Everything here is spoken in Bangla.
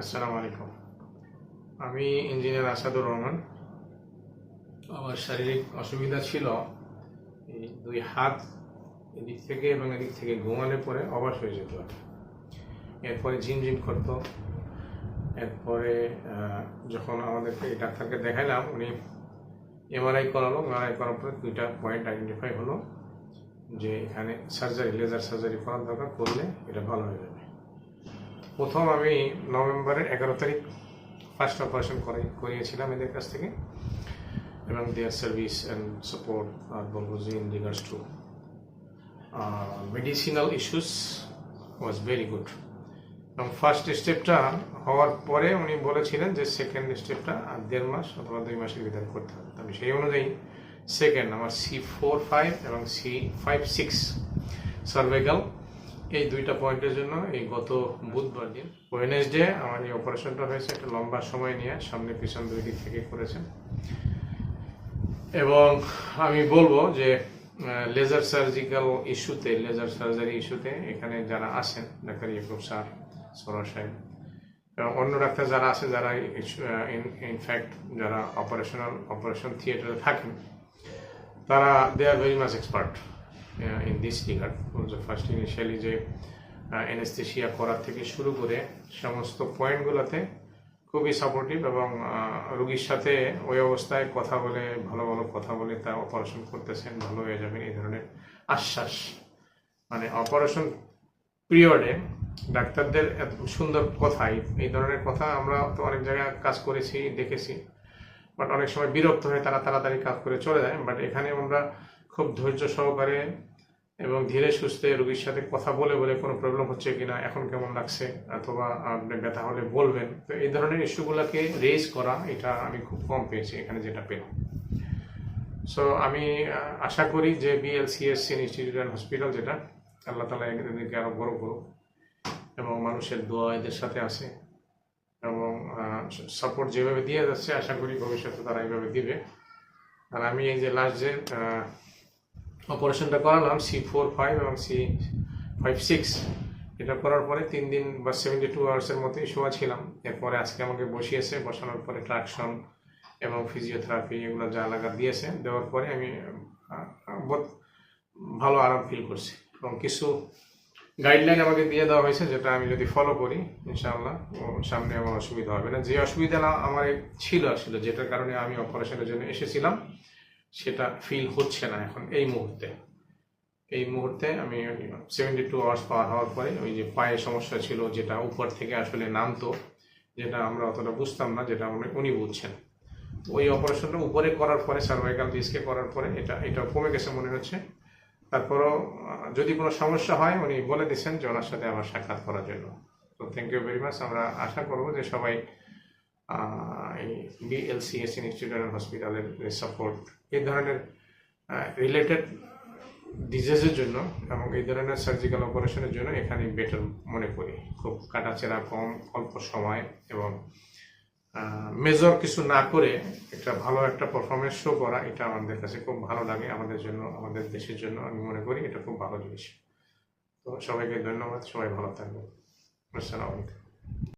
আসসালামু আলাইকুম। আমি ইঞ্জিনিয়ার আসাদুর রহমান। আমার শারীরিক অসুবিধা ছিল, এই দুই হাত এদিক থেকে এবং এদিক থেকে ঘুমালে পরে অবাস হয়ে যেত। এরপরে ঝিমঝিম করতো। এরপরে যখন আমাদেরকে এই ডাক্তারকে দেখাইলাম, উনি এমআরআই করালো। এমআরআই করার পরে দুইটা পয়েন্ট আইডেন্টিফাই হলো যে এখানে সার্জারি লেজার সার্জারি করার দরকার, করলে এটা ভালো হয়ে যাবে। প্রথম আমি নভেম্বরের এগারো তারিখ ফার্স্ট অপারেশন করে করিয়েছিলাম এদের কাছ থেকে। এবং দেয়ার সার্ভিস অ্যান্ড সাপোর্ট আর বলব যে in regards to medicinal issues was very good এবং ফার্স্ট স্টেপটা হওয়ার পরে উনি বলেছিলেন যে সেকেন্ড স্টেপটা আর দেড় মাস অথবা দুই মাসের ভিতরে করতে হবে। আমি সেই অনুযায়ী সেকেন্ড আমার সি ফোর ফাইভ এবং সি ফাইভ সিক্স সার্ভেগাল এই দুইটা পয়েন্টের জন্য এই গত বুধবার দিন ওয়েনেসডে আমার এই অপারেশনটা হয়েছে একটা লম্বা সময় নিয়ে, সামনে পিছন দুই দিক থেকে করেছেন। এবং আমি বলব যে লেজার সার্জিক্যাল ইস্যুতে লেজার সার্জারি ইস্যুতে এখানে যারা আছেন, ডাক্তার ইউকুব স্যার সরোজ সাহেব, এবং অন্য ডাক্তার যারা আছে, যারা ইনফ্যাক্ট যারা অপারেশনাল অপারেশন থিয়েটারে থাকেন, তারা they are very much expert in this regard first initially যে এনেস্থেশিয়া করার থেকে শুরু করে সমস্ত পয়েন্টগুলোতে খুবই সাপোর্টিভ এবং রুগীর সাথে ওই অবস্থায় কথা বলে, ভালো ভালো কথা বলে তা অপারেশন করতেছেন, ভালো হয়ে যাবেন, এই ধরনের আশ্বাস। মানে অপারেশন পিরিয়ডে ডাক্তারদের এত সুন্দর কথা, এই- এই ধরনের কথা আমরা তো অনেক জায়গায় কাজ করেছি, দেখেছি। বাট অনেক সময় বিরক্ত হয়ে তারা তাড়াতাড়ি কাজ করে চলে যায় বাট এখানে আমরা খুব ধৈর্য সহকারে এবং ধীরে সুস্থে রোগীর সাথে কথা বলে বলে কোনো প্রবলেম হচ্ছে কিনা, এখন কেমন লাগছে, অথবা আপনি ব্যথা হলে বলবেন। তো এই ধরনের ইস্যুগুলোকে রেজ করা, এটা আমি খুব কম পেয়েছি এখানে যেটা পেলাম। সো আমি আশা করি যে বিএলসিএস ইনস্টিটিউট অ্যান্ড হসপিটাল যেটা, আল্লাহ তালা এদেরকে আরও বড় করুক এবং মানুষের দোয়া এদের সাথে আছে এবং সাপোর্ট যেভাবে দিয়ে যাচ্ছে, আশা করি ভবিষ্যতে তারা এইভাবে দিবে। আর আমি এই যে লাস্ট যে অপারেশনটা করালাম সি ফোর ফাইভ এবং সি ফাইভ সিক্স এটা করার পরে তিন দিন বা সেভেন্টি টু আওয়ার্সের মতোই শোয়া ছিলাম। এরপরে আজকে আমাকে বসিয়েছে, বসানোর পরে ট্রাকশন এবং ফিজিওথেরাপি এগুলো যা লাগা দিয়েছে, দেওয়ার পরে আমি বহুত ভালো আরাম ফিল করছি। এবং কিছু গাইডলাইন আমাকে দিয়ে দেওয়া হয়েছে, যেটা আমি যদি ফলো করি, ইনশাআল্লাহ সামনে আমার অসুবিধা হবে না। যে অসুবিধা আমার ছিল আসলে, যেটার কারণে আমি অপারেশনের জন্য এসেছিলাম সেটা ফিল হচ্ছে না এখন এই মুহূর্তে। এই মুহূর্তে আমি সেভেন্টি টু আওয়ার্স পার হওয়ার পরে ওই যে পায়ে সমস্যা ছিল যেটা উপর থেকে আসলে নামতো, যেটা আমরা অতটা বুঝতাম না, যেটা উনি- উনি বুঝছেন। ওই অপারেশনটা উপরে করার পরে সার্ভাইকাল ডিস্কে করার পরে এটা এটা কমে গেছে মনে হচ্ছে। তারপরও যদি কোনো সমস্যা হয়, উনি বলে দিচ্ছেন যে ওনার সাথে আমার সাক্ষাৎ করার জন্য। তো থ্যাংক ইউ ভেরি মাচ আমরা আশা করব যে সবাই এই বিএলসিএস ইনস্টিটিউট হসপিটালের সাপোর্ট এই ধরনের রিলেটেড ডিজিজের জন্য এবং এই ধরনের সার্জিক্যাল অপারেশনের জন্য এখানে বেটার মনে করি। খুব কাটাচেরা কম, অল্প সময় এবং মেজর কিছু না করে একটা ভালো একটা পারফরমেন্স শো করা, এটা আমাদের কাছে খুব ভালো লাগে। আমাদের জন্য, আমাদের দেশের জন্য আমি মনে করি এটা খুব ভালো জিনিস। তো সবাইকে ধন্যবাদ। সবাই ভালো থাকবেন। আসসালামু আলাইকুম।